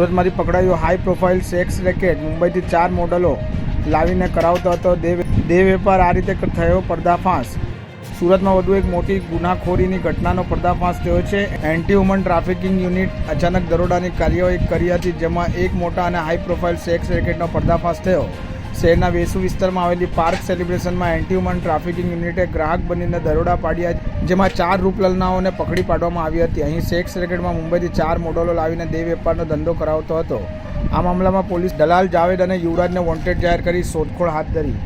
સુરતમાંથી પકડાયો. High profile sex racket મુંબઈથી ચાર મોડલો લાવીને કરાવતો હતો. દેહ વેપાર આ રીતે થયો પર્દાફાશ. સુરતમાં વધુ એક મોટી ગુનાખોરીની ઘટનાનો પર્દાફાશ થયો છે. એન્ટી હ્યુમન ટ્રાફિકિંગ યુનિટ અચાનક દરોડાની કાર્યવાહી કરી હતી, જેમાં એક મોટા અને હાઈ પ્રોફાઇલ સેક્સ રેકેટનો પર્દાફાશ થયો. શહેરના વેસુ વિસ્તારમાં આવેલી પાર્ક સેલિબ્રેશનમાં એન્ટી હ્યુમન ટ્રાફિકિંગ યુનિટે ગ્રાહક બનીને દરોડા પાડ્યા જેમાં ચાર રૂપલલનાઓને પકડી પાડવામાં આવી હતી. અહીં સેક્સ રેકેટમાં મુંબઈથી ચાર મોડલો લાવીને દેહ વેપારનો ધંધો કરાવતો હતો. આ મામલામાં પોલીસ દલાલ જાવેદ અને યુવરાજને વોન્ટેડ જાહેર કરી શોધખોળ હાથ ધરી.